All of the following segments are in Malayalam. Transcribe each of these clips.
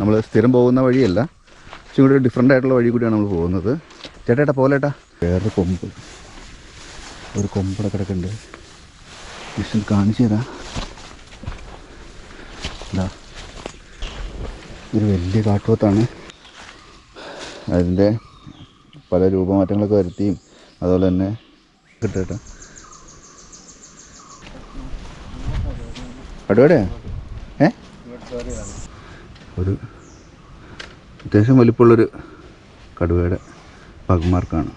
നമ്മൾ സ്ഥിരം പോകുന്ന വഴിയല്ല. ഇച്ചിരി കൂടി ഡിഫറെന്റ് ആയിട്ടുള്ള വഴി കൂടിയാണ് നമ്മൾ പോകുന്നത്. ചേട്ടാ പോലേട്ടാ വേറൊരു കൊമ്പ്. ഒരു കൊമ്പടെ കിടക്കുന്നുണ്ട്. ജസ്റ്റ് കാണിച്ചു തരാം. ഇതാ. ഒരു വലിയ കാട്ടുപോത്താണ്. അതിന്റെ പല രൂപമാറ്റങ്ങളൊക്കെ വരുത്തിയും അതുപോലെ തന്നെ കിട്ടേട്ടാ അടുവടെയാ ഒരു അത്യാവശ്യം വലിപ്പമുള്ളൊരു കടുവയുടെ പഗ്മാർക്കാണ്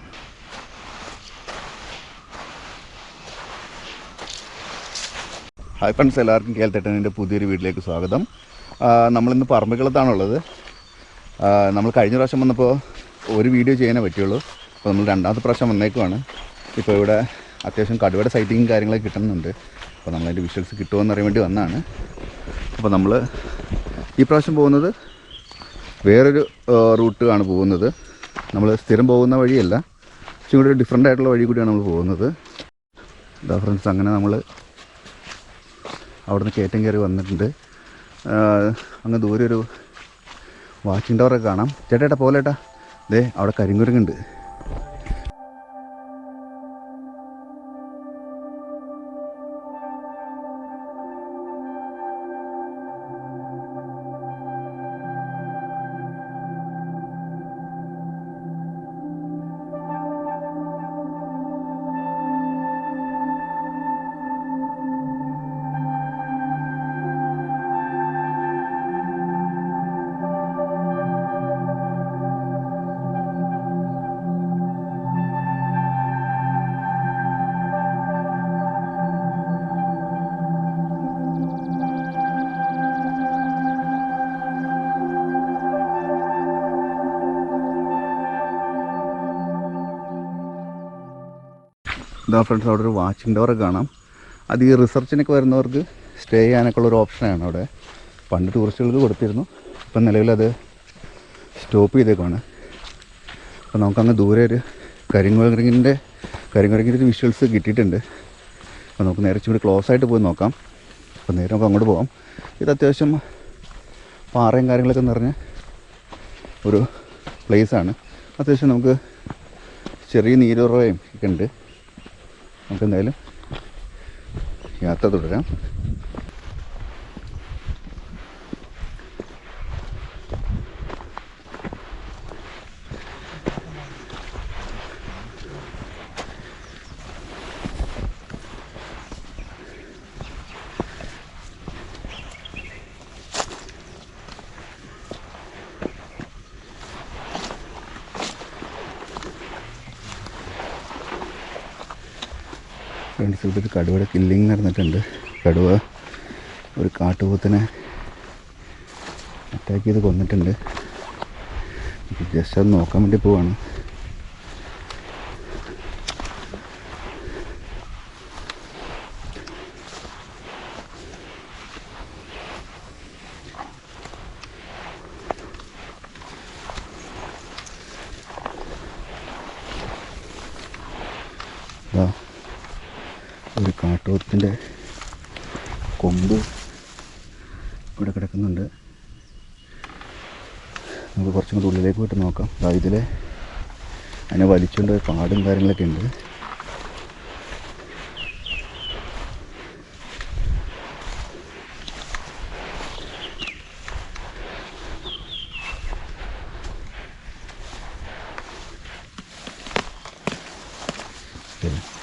ഹായ് ഫ്രണ്ട്സ് എല്ലാവർക്കും എന്റെ പുതിയൊരു വീട്ടിലേക്ക് സ്വാഗതം. നമ്മളിന്ന് പറമ്പിക്കുളത്താണുള്ളത്. നമ്മൾ കഴിഞ്ഞ പ്രാവശ്യം വന്നപ്പോൾ ഒരു വീഡിയോ ചെയ്യാനേ പറ്റുള്ളൂ അപ്പോൾ നമ്മൾ രണ്ടാമത്തെ പ്രാവശ്യം വന്നേക്കുവാണ്. ഇപ്പോൾ ഇവിടെ അത്യാവശ്യം കടുവയുടെ സൈറ്റിങ്ങും കാര്യങ്ങളൊക്കെ കിട്ടുന്നുണ്ട്. അപ്പോൾ നമ്മളതിന്റെ വിഷ്വൽസ് കിട്ടുമോ എന്നറിയാൻ വേണ്ടി വന്നതാണ് അപ്പോൾ നമ്മൾ ഈ പ്രാവശ്യം പോകുന്നത് വേറൊരു റൂട്ട് ആണ് പോകുന്നത്. നമ്മൾ സ്ഥിരം പോകുന്ന വഴിയല്ല ഇച്ചിരി കൂടി ഡിഫറെന്റ് ആയിട്ടുള്ള വഴി കൂടിയാണ് നമ്മൾ പോകുന്നത്. ഇതാ ഫ്രണ്ട്സ് അങ്ങനെ നമ്മൾ അവിടുന്ന് കയറ്റം കയറി വന്നിട്ടുണ്ട്. അങ്ങ് ദൂരെ ഒരു വാച്ചിങ് ടവറൊക്കെ കാണാം. ചേട്ടാ പോലേട്ടാ ദേ അവിടെ കരിങ്കുരങ്ങുണ്ട്. ഇതാ ഫ്രണ്ട്സ് അവിടെ ഒരു വാച്ചിങ് ടവർ കാണാം. അത് ഈ റിസർച്ചിനൊക്കെ വരുന്നവർക്ക് സ്റ്റേ ചെയ്യാനൊക്കെ ഉള്ള ഒരു ഓപ്ഷനാണ് അവിടെ. പണ്ട് ടൂറിസ്റ്റുകൾക്ക് കൊടുത്തിരുന്നു. ഇപ്പം നിലവിലത് സ്റ്റോപ്പ് ചെയ്തേക്കുവാണ്. അപ്പം നമുക്കങ്ങ് ദൂരെ ഒരു കരിങ്കുരങ്ങിന്റെ കരിങ്കുരങ്ങിന്റെ ഒരു വിഷ്വൽസ് കിട്ടിയിട്ടുണ്ട്. അപ്പോൾ നമുക്ക് നേരെ ഇച്ചിരി ക്ലോസ് ആയിട്ട് പോയി നോക്കാം. അപ്പോൾ നേരെ നമുക്ക് അങ്ങോട്ട് പോകാം ഇത് അത്യാവശ്യം പാറയും കാര്യങ്ങളൊക്കെ നിറഞ്ഞ ഒരു പ്ലേസാണ് അത്യാവശ്യം നമുക്ക് ചെറിയ നീരുറവയും ഒക്കെ ഉണ്ട്. നമുക്ക് എന്തായാലും യാത്ര തുടരാം. ഫ്രണ്ട്സ് ഇവിടെ ഒരു കടുവയുടെ കില്ലിങ് നടന്നിട്ടുണ്ട്. കടുവ ഒരു കാട്ടുപോത്തിനെ അറ്റാക്ക് ചെയ്ത് കൊന്നിട്ടുണ്ട്. ജസ്റ്റ് അത് നോക്കാൻ വേണ്ടി പോവാണ്. ദാ ഒരു കാട്ടുപോത്തിന്റെ കൊമ്പ് ഇവിടെ കിടക്കുന്നുണ്ട്. നമുക്ക് കുറച്ചും കൂടി ഉള്ളിലേക്ക് പോയിട്ട് നോക്കാം. അതായത് ഇതിൽ അതിനെ വലിച്ചുകൊണ്ട് പാടും കാര്യങ്ങളൊക്കെ ഉണ്ട്.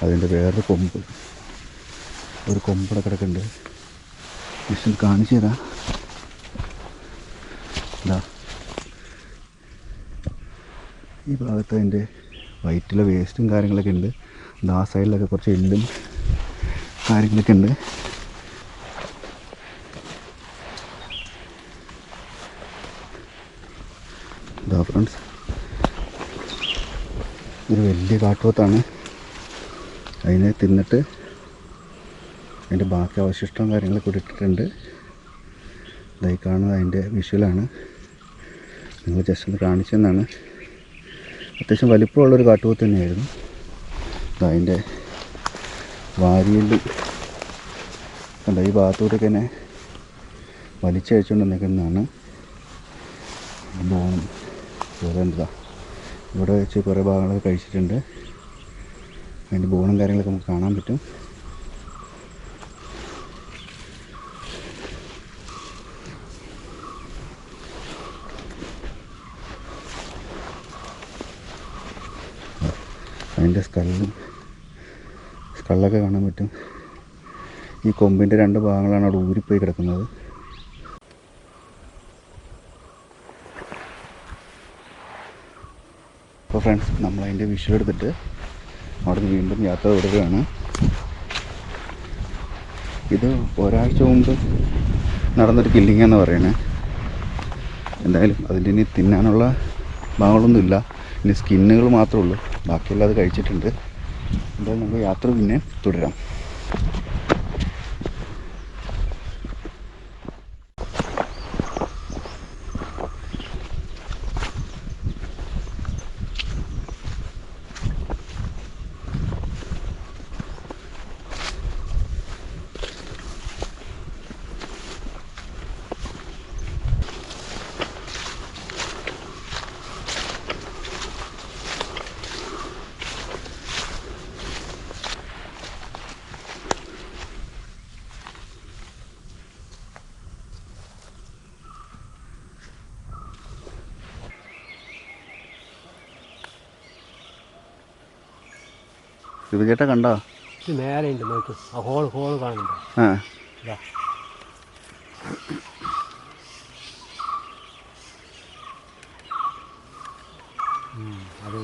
അതിന്റെ വേറൊരു കൊമ്പ്. ഒരു കൊമ്പടെ കിടക്കുന്നുണ്ട്. ജസ്റ്റ് കാണിച്ചു തരാം. ഇതാ. ഈ ഭാഗത്ത് അതിന്റെ വയറ്റിലെ വേസ്റ്റും കാര്യങ്ങളൊക്കെ ഉണ്ട്. ആ സൈഡിലൊക്കെ കുറച്ച് എല്ലും കാര്യങ്ങളൊക്കെ ഉണ്ട്. ഇതാ ഫ്രണ്ട്സ് ഒരു വലിയ കാട്ടുപോത്താണ്. അതിനെ തിന്നിട്ട് അതിന്റെ ബാക്കി അവശിഷ്ടം കാര്യങ്ങളൊക്കെ ഇട്ടിട്ടുണ്ട്. ഇതായി കാണുന്നത് അതിന്റെ വിഷ്വലാണ് നിങ്ങൾ ജസ്റ്റ് ഒന്ന് കാണിച്ചെന്നാണ്. അത്യാവശ്യം വലിപ്പമുള്ളൊരു കാട്ടുപോത്ത് തന്നെയായിരുന്നു. അതിന്റെ വാരിയിൽ കണ്ട ഈ ഭാഗത്തൂടെയൊക്കെ തന്നെ വലിച്ചയച്ചുകൊണ്ട് നിൽക്കുന്നതാണ്. ബോണം ഇവിടെ വെച്ച് കുറേ ഭാഗങ്ങളൊക്കെ കഴിച്ചിട്ടുണ്ട്. അതിന്റെ ബോണും കാര്യങ്ങളൊക്കെ നമുക്ക് കാണാൻ പറ്റും. അതിന്റെ സ്കള്ളും സ്കള്ളൊക്കെ കാണാൻ പറ്റും. ഈ കൊമ്പിന്റെ രണ്ട് ഭാഗങ്ങളാണ് അവിടെ ഊരിപ്പോയി കിടക്കുന്നത്. അപ്പോൾ ഫ്രണ്ട്സ് നമ്മളതിന്റെ വിഷു എടുത്തിട്ട് അവിടെ നിന്ന് വീണ്ടും യാത്ര തുടരുകയാണ്. ഇത് ഒരാഴ്ച മുമ്പ് നടന്നൊരു കില്ലിങ്ങാന്ന് പറയണേ. എന്തായാലും അതിന്റെ ഇനി തിന്നാനുള്ള ഭാഗങ്ങളൊന്നുമില്ല. ഇനി സ്കിന്നുകൾ മാത്രമേ ഉള്ളൂ. ബാക്കിയെല്ലാം അത് കഴിച്ചിട്ടുണ്ട്. എന്തായാലും നമുക്ക് യാത്ര പിന്നെ തുടരാം. ശിവചേട്ടാ കണ്ടോ? ഇത് ഉണ്ട് നോക്ക്. ആ ഹോൾ ഹോൾ കാണുന്നുണ്ടോ. ആ. ഇതാ. ഉം, അത്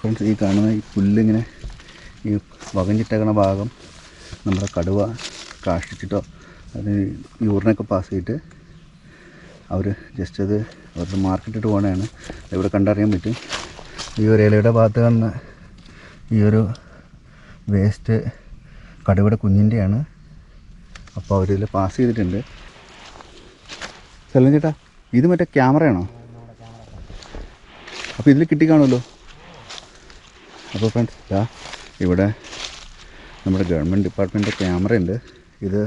ഫ്രണ്ട്സ് ഈ കാണുന്ന ഈ പുല്ലിങ്ങനെ ഈ വകഞ്ഞിട്ടേക്കണ ഭാഗം നമ്മുടെ കടുവ കാഷ്ടിച്ചിട്ടോ അത് യൂറിനൊക്കെ പാസ് ചെയ്തിട്ട് അവർ ജസ്റ്റ് അത് അവരുടെ മാർക്കറ്റിട്ട് പോകണതാണ് ഇവിടെ കണ്ടറിയാൻ പറ്റും. ഈ ഒരു ഇലയുടെ ഭാഗത്ത് കാണുന്ന ഈ ഒരു വേസ്റ്റ് കടുവയുടെ കുഞ്ഞിന്റെയാണ് അപ്പോൾ അവരിതിൽ പാസ് ചെയ്തിട്ടുണ്ട്. സ്ഥലം ചേട്ടാ ഇത് മറ്റേ ക്യാമറയാണോ? അപ്പോൾ ഇതിൽ കിട്ടിക്കാണുമല്ലോ അപ്പോൾ ഫ്രണ്ട്സ് ഇതാ ഇവിടെ നമ്മുടെ ഗവൺമെന്റ് ഡിപ്പാർട്ട്മെന്റ് ക്യാമറയുണ്ട് ഇത്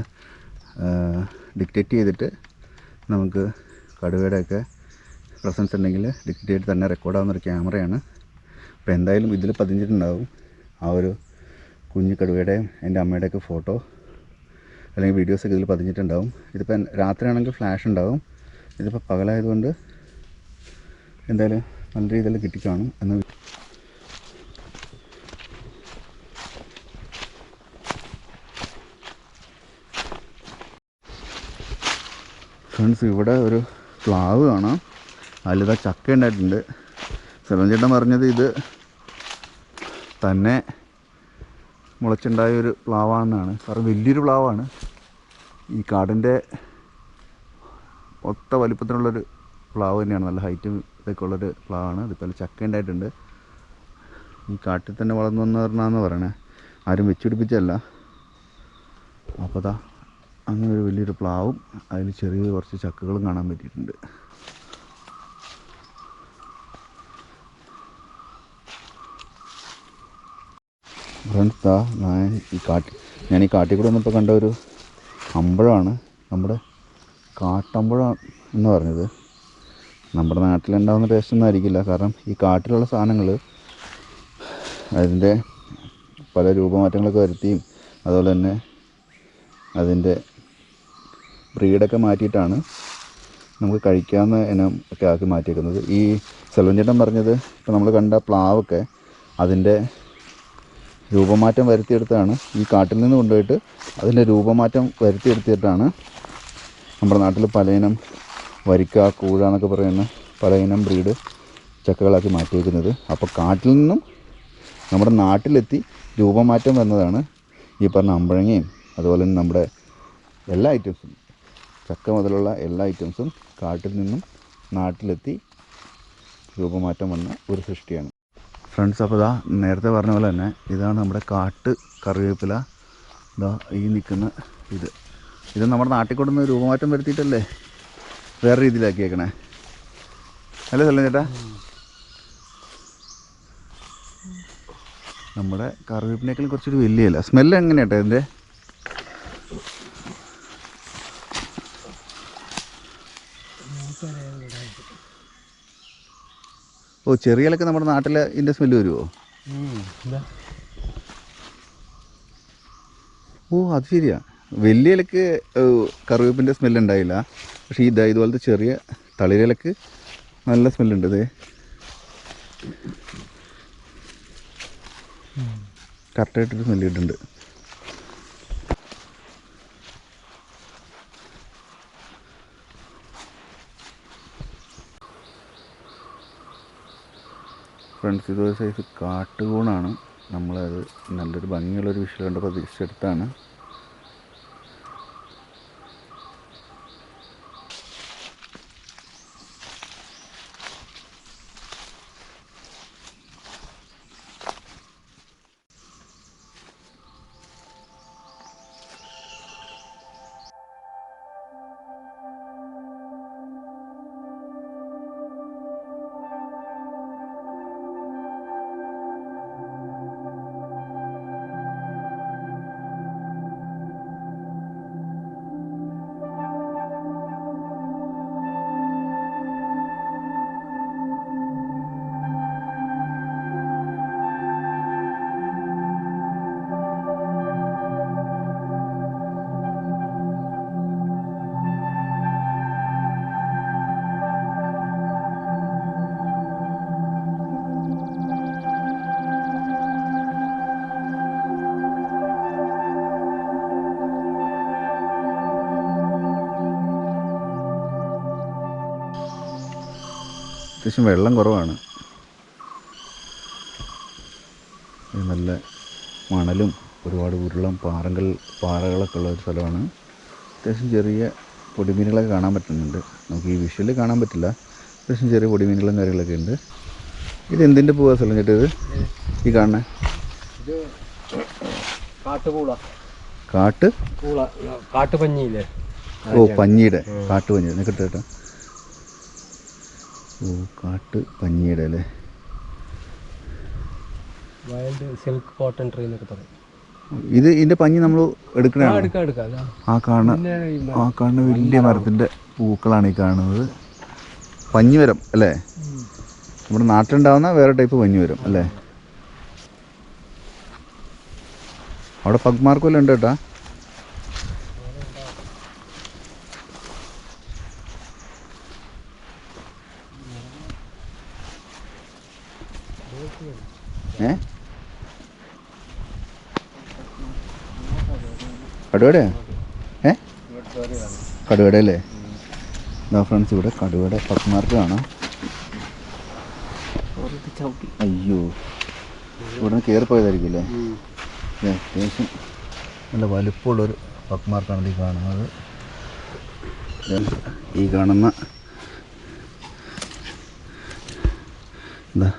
ഡിക്റ്റേറ്റ് ചെയ്തിട്ട് നമുക്ക് കടുവയുടെയൊക്കെ പ്രസൻസ് ഉണ്ടെങ്കിൽ ഡിക്റ്റേറ്റ് ചെയ്ത് തന്നെ റെക്കോർഡാവുന്നൊരു ക്യാമറയാണ്. അപ്പോൾ എന്തായാലും ഇതിൽ പതിഞ്ഞിട്ടുണ്ടാവും. ആ ഒരു കുഞ്ഞു കടുവയുടെയും എന്റെ അമ്മയുടെയൊക്കെ ഫോട്ടോ അല്ലെങ്കിൽ വീഡിയോസൊക്കെ ഇതിൽ പതിഞ്ഞിട്ടുണ്ടാവും. ഇതിപ്പോൾ രാത്രിയാണെങ്കിൽ ഫ്ലാഷ് ഉണ്ടാവും. ഇതിപ്പോൾ പകലായതുകൊണ്ട് എന്തായാലും നല്ല രീതിയിൽ കിട്ടിക്കാണും എന്ന് ഫ്രണ്ട്സ് ഇവിടെ ഒരു പ്ലാവ് കാണാം. അതിലിതാ ചക്ക ഉണ്ടായിട്ടുണ്ട്. സെവൻ ചേട്ടൻ പറഞ്ഞത് ഇത് തന്നെ മുളച്ചുണ്ടായ ഒരു പ്ലാവാണെന്നാണ്. കാരണം വലിയൊരു പ്ലാവാണ്. ഈ കാടിന്റെ ഒത്ത വലിപ്പത്തിനുള്ളൊരു പ്ലാവ് തന്നെയാണ്. നല്ല ഹൈറ്റും ഇതൊക്കെ ഉള്ളൊരു പ്ലാവാണ് അതുപോലെ ചക്ക ഉണ്ടായിട്ടുണ്ട്. ഈ കാട്ടിൽ തന്നെ വളർന്നു വന്ന് പറഞ്ഞാന്ന് പറയണേ. ആരും വെച്ചുപിടിപ്പിച്ചല്ല അപ്പോൾ അതാ അങ്ങനെ ഒരു വലിയൊരു പ്ലാവും അതിൽ ചെറിയ കുറച്ച് ചക്കകളും കാണാൻ പറ്റിയിട്ടുണ്ട്. ഫ്രണ്ട്സ് ദാ ഞാൻ ഈ കാട്ടി. ഞാൻ ഈ കാട്ടിൽ കൂടെ വന്നപ്പോൾ കണ്ട ഒരു അമ്പഴമാണ്. നമ്മുടെ കാട്ടമ്പഴം എന്ന് പറഞ്ഞത്. നമ്മുടെ നാട്ടിലുണ്ടാകുന്ന ടേസ്റ്റ് ഒന്നും ആയിരിക്കില്ല. കാരണം ഈ കാട്ടിലുള്ള സാധനങ്ങൾ അതിന്റെ പല രൂപമാറ്റങ്ങളൊക്കെ വരുത്തിയും അതുപോലെ തന്നെ അതിന്റെ ബ്രീഡൊക്കെ മാറ്റിയിട്ടാണ് നമുക്ക് കഴിക്കാവുന്ന ഇനം ഒക്കെ ആക്കി മാറ്റിയേക്കുന്നത്. ഈ സെൽവൻ ചേട്ടൻ പറഞ്ഞത് ഇപ്പോൾ നമ്മൾ കണ്ട പ്ലാവൊക്കെ അതിന്റെ രൂപമാറ്റം വരുത്തിയെടുത്താണ് ഈ കാട്ടിൽ നിന്ന് കൊണ്ടുപോയിട്ട് അതിന്റെ രൂപമാറ്റം വരുത്തിയെടുത്തിട്ടാണ് നമ്മുടെ നാട്ടിൽ പലയിനം വരിക്ക കൂഴ എന്നൊക്കെ പറയുന്ന പലയിനം ബ്രീഡ് ചക്കകളാക്കി മാറ്റിയേക്കുന്നത്. അപ്പോൾ കാട്ടിൽ നിന്നും നമ്മുടെ നാട്ടിലെത്തി രൂപമാറ്റം വന്നതാണ് ഈ പറഞ്ഞ അമ്പഴങ്ങയും അതുപോലെ തന്നെ നമ്മുടെ എല്ലാ ഐറ്റംസും. ചക്ക മുതലുള്ള എല്ലാ ഐറ്റംസും കാട്ടിൽ നിന്നും നാട്ടിലെത്തി രൂപമാറ്റം വന്ന ഒരു സൃഷ്ടിയാണ്. ഫ്രണ്ട്സ് അപ്പോൾ ഇതാ നേരത്തെ പറഞ്ഞ പോലെ തന്നെ ഇതാണ് നമ്മുടെ കാട്ട് കറിവേപ്പില. ഇതാ ഈ നിൽക്കുന്ന ഇത്. ഇത് നമ്മുടെ നാട്ടിൽ കൊണ്ടുവന്ന് രൂപമാറ്റം വരുത്തിയിട്ടല്ലേ? വേറെ രീതിയിലാക്കിയേക്കണേ. അല്ലേ സെല്ലം ചേട്ടാ? നമ്മുടെ കറിവേപ്പിനേക്കാളും കുറച്ചൊരു വലിയല്ല. സ്മെല്ല് എങ്ങനെയാട്ടോ ഇതിന്റെ ഓ ചെറിയലൊക്കെ നമ്മുടെ നാട്ടിലെ ഇതിന്റെ സ്മെല്ല് വരുമോ ഓ അത് ശരിയാ. വലിയ ഇലക്ക് കറിവേപ്പിന്റെ സ്മെല്ല് ഉണ്ടായില്ല. പക്ഷേ ഇതാ ഇതുപോലത്തെ ചെറിയ തളിരിലക്ക് നല്ല സ്മെല്ലുണ്ട് ഇത്. കറക്റ്റായിട്ടൊരു സ്മെല്ല് കിട്ടുന്നുണ്ട്. ഫ്രണ്ട്സ് ഇതൊരു സൈസ് കാട്ടുകൂണാണ്. നമ്മളത് നല്ലൊരു ഭംഗിയുള്ളൊരു വിഷയം കണ്ടപ്പോൾ പ്രതീക്ഷിച്ചെടുത്താണ് അത്യാവശ്യം വെള്ളം കുറവാണ്. നല്ല മണലും ഒരുപാട് ഉരുളം പാറകൾ പാറകളൊക്കെ ഉള്ള ഒരു സ്ഥലമാണ്. അത്യാവശ്യം ചെറിയ പൊടിമീനുകളൊക്കെ കാണാൻ പറ്റുന്നുണ്ട്. നമുക്ക് ഈ വിഷ്വലിൽ കാണാൻ പറ്റില്ല. അത്യാവശ്യം ചെറിയ പൊടിമീനുകളും കാര്യങ്ങളൊക്കെ ഉണ്ട്. ഇത് എന്തിന്റെ പൂവാ സ്ഥലം ചേട്ടാ ഇത്? ഈ കാണുന്നത് കാട്ട്? കാട്ടുപഞ്ഞിയില്ലേ? ഓ പഞ്ഞിയുടെ കാട്ടുപഞ്ഞി. നിൽക്കട്ടെ ചേട്ടാ ഓ കാട്ട് പഞ്ഞിയുടെ അല്ലേ? വൈൽഡ് സിൽക്ക് കോട്ടൺ ട്രീ എന്നൊക്കെ പറയും. ഇത് ഇതിന്റെ പഞ്ഞി നമ്മൾ ആ, എടുക്കണതാണ് എടുക്കാം എടുക്കാം ആ കാണുന്ന ആ കാണുന്ന വലിയ മരത്തിന്റെ പൂക്കളാണ് ഈ കാണുന്നത്. പഞ്ഞിവരം അല്ലേ? നമ്മുടെ നാട്ടിലുണ്ടാവുന്ന വേറെ ടൈപ്പ് പഞ്ഞിവരം അല്ലേ? അവിടെ പഗ്മാർക്കുമല്ലോ ഉണ്ട് കേട്ടാ. ഏ? ഏ? കടുവട അല്ലേ ഇതാ ഫ്രണ്ട്സ് ഇവിടെ കടുവയുടെ പത്മാർക്ക് കാണാം. അയ്യോ. ഇവിടെ നിന്ന് കയറിപ്പോയതായിരിക്കും അല്ലേ അത്യാവശ്യം നല്ല വലുപ്പമുള്ളൊരു പത്മാർക്കാണ് ഈ കാണുന്നത്. ഈ കാണുന്ന എന്താ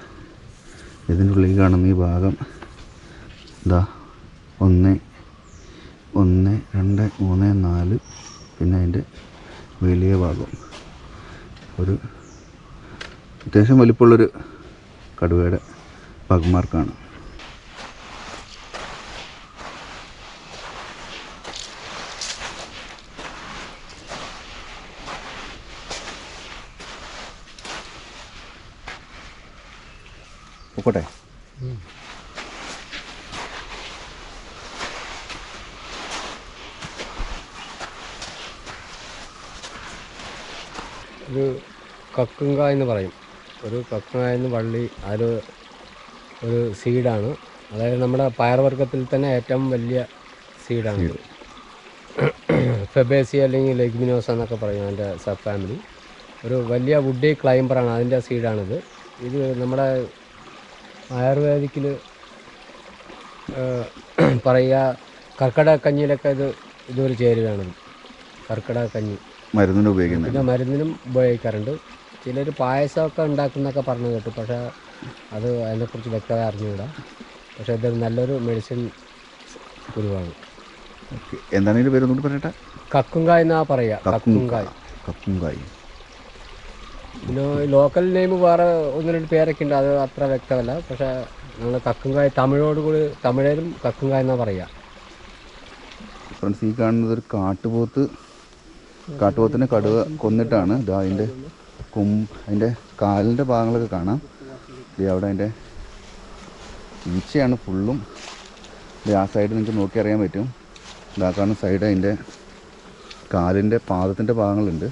കാണുന്ന ഈ ഭാഗം. എന്താ ഒന്ന് ഒന്ന് രണ്ട് മൂന്ന് നാല് പിന്നെ അതിന്റെ വലിയ ഭാഗം. ഒരു അത്യാവശ്യം വലിപ്പമുള്ളൊരു കടുവയുടെ പഗ്മാർക്കാണ് ഒരു കക്കുങ്ക എന്ന് പറയും. ഒരു കക്കുങ്ക എന്ന് വള്ളി അതിൽ ഒരു സീഡാണ്. അതായത് നമ്മുടെ പയർവർഗത്തിൽ തന്നെ ഏറ്റവും വലിയ സീഡാണ് ഫെബേസി അല്ലെങ്കിൽ ലെഗ്മിനോസ് എന്നൊക്കെ പറയും അതിന്റെ സബ് ഫാമിലി. ഒരു വലിയ വുഡി ക്ലൈംബറാണ് അതിന്റെ സീഡാണിത്. ഇത് നമ്മുടെ ആയുർവേദിക്കിൽ പറയുക കർക്കിടക കഞ്ഞിയിലൊക്കെ ഇത് ഇതൊരു ചേരുവയാണിത് കർക്കിടക കഞ്ഞി. മരുന്നിന് ഉപയോഗിക്കുന്നത്? പിന്നെ മരുന്നിനും ഉപയോഗിക്കാറുണ്ട്. ചിലർ പായസമൊക്കെ ഉണ്ടാക്കുന്നൊക്കെ പറഞ്ഞു കേട്ടു. പക്ഷേ അത് അതിനെക്കുറിച്ച് വ്യക്തത അറിഞ്ഞുകൂടാ. പക്ഷേ ഇതൊരു നല്ലൊരു മെഡിസിൻ ഗുരുവാണ് എന്താണെങ്കിലും എന്താണ് ഇതിന്റെ പേര് ഒന്നുകൂടി പറയട്ടെ? കക്കുങ്കായ് എന്നാ പറയുക കക്കുങ്കായ്. കക്കുങ്കായ്. പിന്നെ ലോക്കൽ നെയിം വേറെ ഒന്ന് രണ്ട് പേരൊക്കെ ഉണ്ട്. അത് അത്ര വ്യക്തമല്ല. പക്ഷേ നമ്മൾ കക്കുങ്കായ് തമിഴോട് കൂടി തമിഴിലും കക്കുങ്കായ് എന്നാ പറയുക ഫ്രണ്ട്സ് ഈ കാണുന്നത് ഒരു കാട്ടുപോത്ത് കാട്ടുപോത്തിന് കടുവ കൊന്നിട്ടാണ് ഇതാ അതിന്റെ കും അതിന്റെ കാലിന്റെ ഭാഗങ്ങളൊക്കെ കാണാം. ഇത് അവിടെ അതിന്റെ ഈച്ചയാണ് ഫുള്ളും. ആ സൈഡ് നിങ്ങൾക്ക് നോക്കി അറിയാൻ പറ്റും. ഇതാ കാണുന്ന സൈഡ് അതിന്റെ കാലിന്റെ പാദത്തിന്റെ ഭാഗങ്ങളുണ്ട്.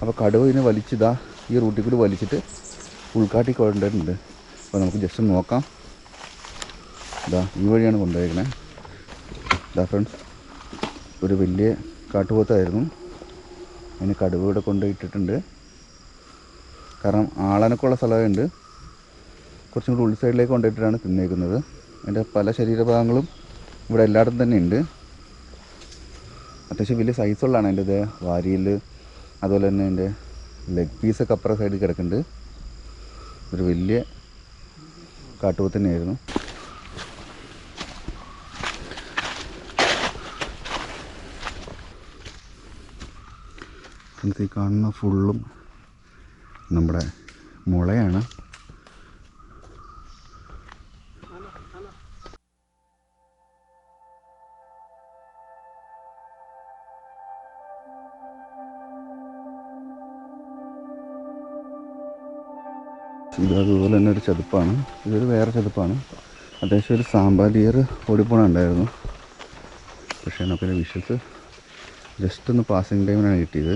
അപ്പോൾ കടുവ ഇതിനെ വലിച്ചിതാ ഈ റൂട്ടിൽ കൂടി വലിച്ചിട്ട് ഉൾക്കാട്ടി കൊണ്ടുവരുന്നുണ്ട് അപ്പോൾ നമുക്ക് ജസ്റ്റ് നോക്കാം. ഇതാ ഈ വഴിയാണ് കൊണ്ടുപോയേക്കണേ. ഇതാ ഫ്രണ്ട്സ് ഒരു വലിയ കാട്ടുപോത്തായിരുന്നു. അതിന് കടുവ ഇവിടെ കൊണ്ടുപോയിട്ടിട്ടുണ്ട്. കാരണം ആളനക്കുള്ള സ്ഥലമുണ്ട് കുറച്ചും കൂടി ഉൾസൈഡിലേക്ക് കൊണ്ടുപോയിട്ടാണ് തിന്നേക്കുന്നത്. അതിന്റെ പല ശരീരഭാഗങ്ങളും ഇവിടെ എല്ലായിടത്തും തന്നെ ഉണ്ട്. അത്യാവശ്യം വലിയ സൈസുള്ളതാണ് അതിന്റെ ഇത്. വാരിയിൽ അതുപോലെ തന്നെ അതിന്റെ ലെഗ് പീസൊക്കെ അപ്പുറം സൈഡിൽ കിടക്കുന്നുണ്ട്. ഒരു വലിയ കാട്ടുപോത്ത് ഫ്രണ്ട്സ് ഈ കാണുന്ന ഫുള്ളും നമ്മുടെ മുളയാണ്. ഇത് അതുപോലെ തന്നെ ഒരു ചതുപ്പാണ്. ഇതൊരു വേറെ ചതുപ്പാണ്. അത്യാവശ്യം ഒരു സാമ്പാദിയർ ഓടിപ്പോണുണ്ടായിരുന്നു പക്ഷേ നമുക്കൊരു വിഷസ് ജസ്റ്റ് ഒന്ന് പാസിങ് ടൈമിനാണ് കിട്ടിയത്.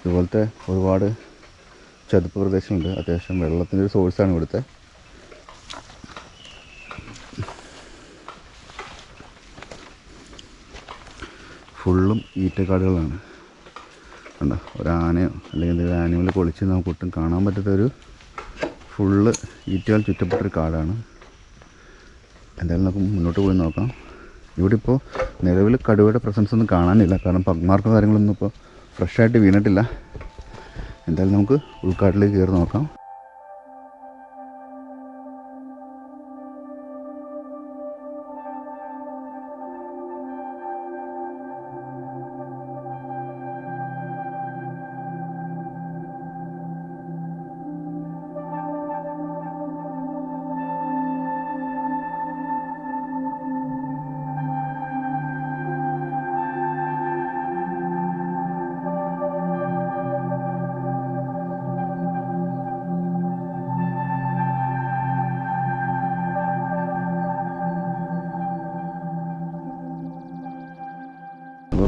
ഇതുപോലത്തെ ഒരുപാട് ചതുപ്പ് പ്രദേശമുണ്ട്. അത്യാവശ്യം വെള്ളത്തിന്റെ ഒരു സോഴ്സാണ് ഇവിടുത്തെ. ഫുള്ളും ഈറ്റക്കാടുകളാണ്. കണ്ടോ ഒരാനയോ അല്ലെങ്കിൽ എന്തെങ്കിലും ആനിമൽ കൊളിച്ച് നമുക്ക് ഒട്ടും കാണാൻ പറ്റാത്ത ഒരു ഫുള്ള് ഈറ്റുകൾ ചുറ്റപ്പെട്ടൊരു കാടാണ്. എന്തായാലും നമുക്ക് മുന്നോട്ട് പോയി നോക്കാം. ഇവിടെ ഇപ്പോൾ നിലവിൽ കടുവയുടെ പ്രസൻസ് ഒന്നും കാണാനില്ല. കാരണം പഗ്മാർക്കോ കാര്യങ്ങളൊന്നും ഇപ്പോൾ ഫ്രഷായിട്ട് വീണിട്ടില്ല. എന്തായാലും നമുക്ക് ഉൾക്കാട്ടിലേക്ക് കയറി നോക്കാം.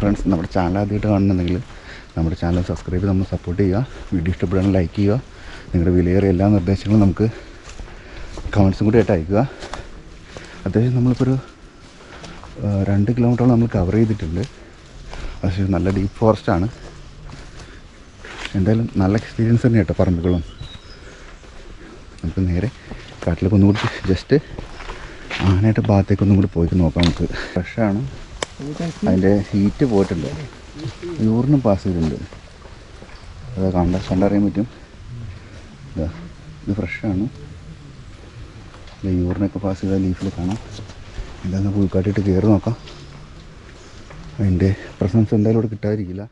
ഫ്രണ്ട്സ് നമ്മുടെ ചാനൽ ആദ്യമായിട്ട് കാണുന്നുണ്ടെങ്കിൽ നമ്മുടെ ചാനൽ സബ്സ്ക്രൈബ് ചെയ്ത് നമ്മൾ സപ്പോർട്ട് ചെയ്യുക. വീഡിയോ ഇഷ്ടപ്പെടുകയാണെങ്കിൽ ലൈക്ക് ചെയ്യുക. നിങ്ങളുടെ വിലയേറിയ എല്ലാ നിർദ്ദേശങ്ങളും നമുക്ക് കമൻസും കൂടി ആയിട്ട് അയക്കുക. അത്യാവശ്യം നമ്മളിപ്പോൾ ഒരു രണ്ട് കിലോമീറ്ററോളം നമ്മൾ കവർ ചെയ്തിട്ടുണ്ട്. പക്ഷേ നല്ല ഡീപ്പ് ഫോറസ്റ്റാണ് എന്തായാലും നല്ല എക്സ്പീരിയൻസ് തന്നെ കേട്ടോ പറമ്പുകളും നമുക്ക് നേരെ കാട്ടിലേക്ക് ഒന്നും കൂടി ജസ്റ്റ് ആനയുടെ ഭാഗത്തേക്ക് ഒന്നും കൂടി പോയിട്ട് നോക്കാം നമുക്ക്. ഫ്രഷാണ് അതിന്റെ ഹീറ്റ് പോയിട്ടുണ്ട്. യൂറിനും പാസ് ചെയ്തിട്ടുണ്ട്. അത് കണ്ട കണ്ടറിയാൻ പറ്റും. ഇതാ ഫ്രഷാണ് യൂറിനൊക്കെ പാസ് ചെയ്ത ലീഫിൽ കാണാം. എന്താണെന്ന് പുൽക്കാട്ടിട്ട് കയറി നോക്കാം. അതിന്റെ പ്രസൻസ് എന്തായാലും ഇവിടെ കിട്ടാതിരിക്കില്ല.